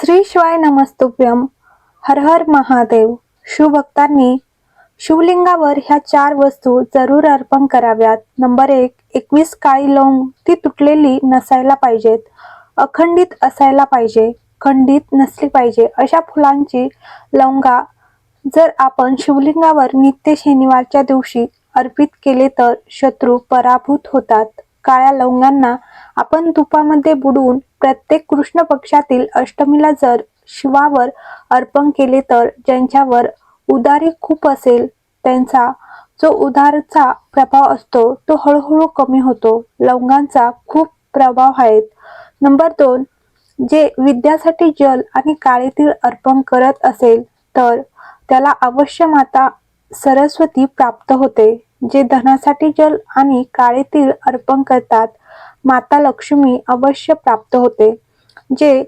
श्री शिवाय नमस्तुभ्यम हर हर महादेव. शिवभक्तांनी शिवलिंगावर ह्या चार वस्तू जरूर अर्पण कराव्यात. नंबर एक एकवीस काळी लवंग. ती तुटलेली नसायला पाहिजेत. अखंडित असायला पाहिजे. खंडित नसली पाहिजे. अशा फुलांची लवंगा जर आपण शिवलिंगावर नित्य शनिवारच्या दिवशी अर्पित केले तर शत्रू पराभूत होतात. काळ्या लवंगांना आपण तुपामध्ये बुडवून प्रत्येक कृष्ण पक्षातील अष्टमीला जर शिवावर अर्पण केले तर ज्यांच्यावर उदारी खूप असेल त्यांचा जो उदारचा प्रभाव असतो तो हळूहळू कमी होतो. लवंगांचा खूप प्रभाव आहेत. नंबर दोन जे विद्यासाठी जल आणि काळे तीळ अर्पण करत असेल तर त्याला अवश्य माता सरस्वती प्राप्त होते जे धनासाठी जल आणि काळे तीळ अर्पण करतात. माता लक्ष्मी अवश्य प्राप्त होते जे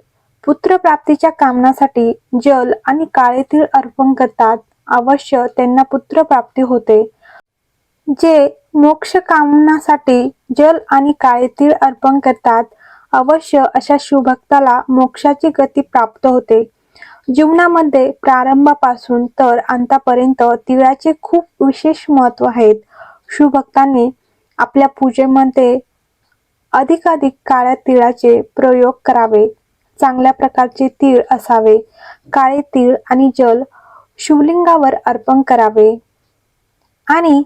पुत्रप्राप्तीच्या कामनासाठी जल आणि काळे तीळ अर्पण करतात. अवश्य त्यांना पुत्रप्राप्ती होते जे मोक्ष कामनासाठी जल आणि काळे तीळ अर्पण करतात. अवश्य अशा शिवभक्ताला मोक्षाची गती प्राप्त होते. जीवनामध्ये प्रारंभापासून तर अंतापर्यंत तिळाचे खूप विशेष महत्त्व आहेत. शिवभक्तांनी आपल्या पूजेमध्ये अधिकाधिक काळ्या तिळाचे प्रयोग करावे. चांगल्या प्रकारचे तीळ असावे. काळे तीळ आणि जल शिवलिंगावर अर्पण करावे. आणि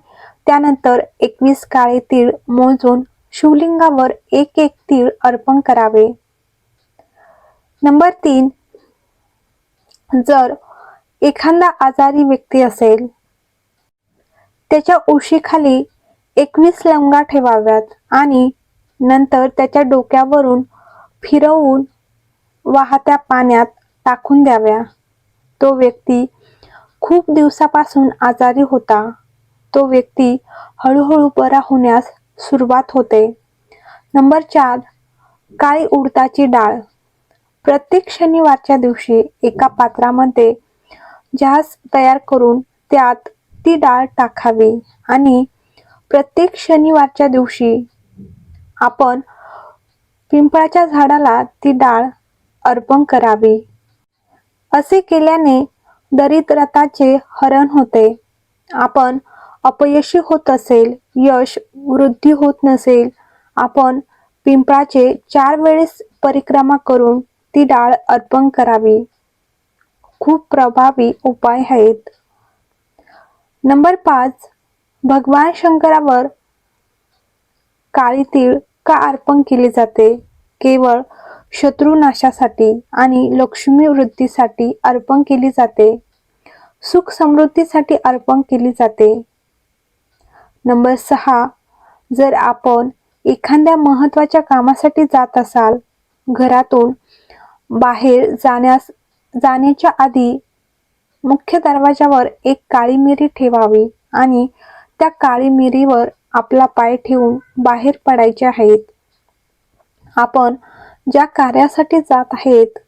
त्यानंतर एकवीस काळे तीळ मोजून शिवलिंगावर एक एक तीळ अर्पण करावे. नंबर तीन जर एखादा आजारी व्यक्ती असेल त्याच्या उशीखाली एकवीस लवंगा ठेवाव्यात आणि नंतर त्याच्या डोक्यावरून फिरवून वाहत्या पाण्यात टाकून द्याव्या. तो व्यक्ती खूप दिवसापासून आजारी होता. तो व्यक्ती हळूहळू बरा होण्यास सुरुवात होते. नंबर चार काळी उडताची डाळ. प्रत्येक शनिवारच्या दिवशी एका पात्रामध्ये जहाज तयार करून त्यात ती डाळ टाकावी आणि प्रत्येक शनिवारच्या दिवशी आपण पिंपळाच्या झाडाला ती डाळ अर्पण करावी. असे केल्याने दरिद्रताचे हरण होते. आपण अपयशी होत असेल यश वृद्धी होत नसेल आपण पिंपळाचे चार वेळेस परिक्रमा करून ती डाळ अर्पण करावी. खूप प्रभावी उपाय आहेत. नंबर पाच भगवान शंकरावर काळी तीळ का अर्पण केले जाते? केवळ शत्रुनाशासाठी आणि लक्ष्मी वृद्धीसाठी अर्पण केली जाते? सुख समृद्धीसाठी अर्पण केली जाते? नंबर सहा. जर आपण एखाद्या महत्त्वाच्या कामासाठी जात असाल घरातून बाहेर जाण्यास जाण्याच्या आधी मुख्य दरवाजावर एक काळी मिरी ठेवावी आणि त्या काळी मिरीवर आपला पाय ठेवून बाहेर पडायचे आहेत. आपण ज्या कार्यासाठी जात आहेत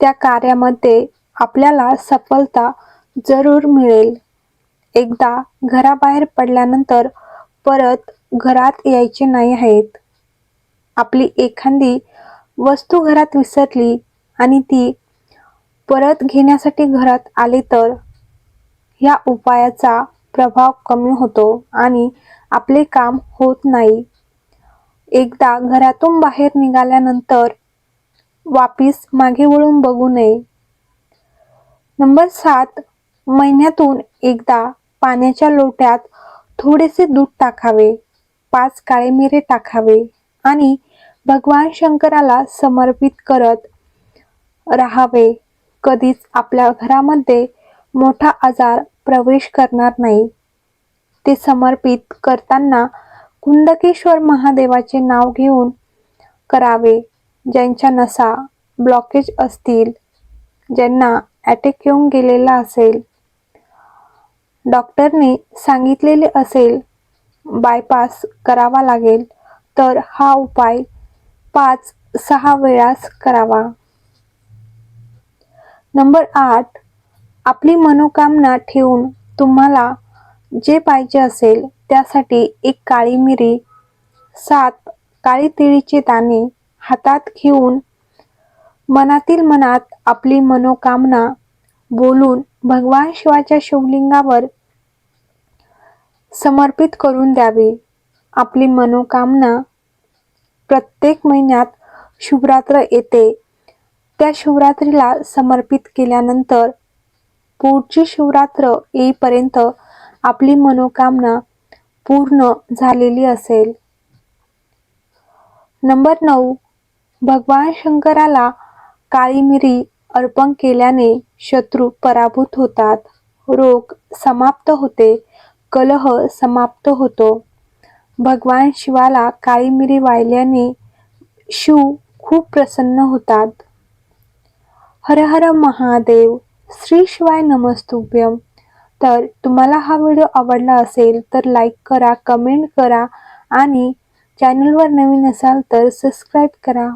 त्या कार्यामध्ये आपल्याला सफलता जरूर मिळेल. एकदा घराबाहेर पडल्यानंतर परत घरात यायचे नाही आहेत. आपली एखादी वस्तू घरात विसरली आणि ती परत घेण्यासाठी घरात आले तर ह्या उपायाचा प्रभाव कमी होतो आणि आपले काम होत नाही. एकदा घरातून बाहेर निघाल्यानंतर वापिस मागे वळून बघू नये. नंबर सात महिन्यातून एकदा पाण्याच्या लोट्यात थोडेसे दूध टाकावे पाच काळे मिरे टाकावे आणि भगवान शंकराला समर्पित करत राहावे. कधीच आपल्या घरामध्ये मोठा आजार प्रवेश करणार नाही. ते समर्पित करताना कुंडकेश्वर महादेवाचे नाव घेऊन करावे ज्यांच्या नसा ब्लॉकेज असतील ज्यांना अटॅक येऊन गेलेला असेल. डॉक्टरने सांगितलेले असेल बायपास करावा लागेल तर हा उपाय पाच सहा वेळास करावा. नंबर आठ आपली मनोकामना ठेवून तुम्हाला जे पाहिजे असेल त्यासाठी एक काळी मिरी सात काळी तिळीचे दाणे हातात घेऊन मनातील मनात आपली मनोकामना बोलून भगवान शिवाच्या शिवलिंगावर समर्पित करून द्यावी. आपली मनोकामना प्रत्येक महिन्यात शिवरात्र येते. त्या शिवरात्रीला समर्पित केल्यानंतर पुढची शिवरात्र येईपर्यंत आपली मनोकामना पूर्ण झालेली असेल. नंबर नऊ. भगवान शंकराला काळी मिरी अर्पण केल्याने शत्रू पराभूत होतात. रोग समाप्त होते कलह समाप्त होतो. भगवान शिवाला काळी मिरी वाहिल्याने शिव खूप प्रसन्न होतात. हर हर महादेव श्री शिवाय नमस्तुभ्यम तर तुम्हाला हा व्हिडिओ आवडला असेल तर लाईक करा कमेंट करा आणि चॅनलवर नवीन असाल तर सबस्क्राईब करा.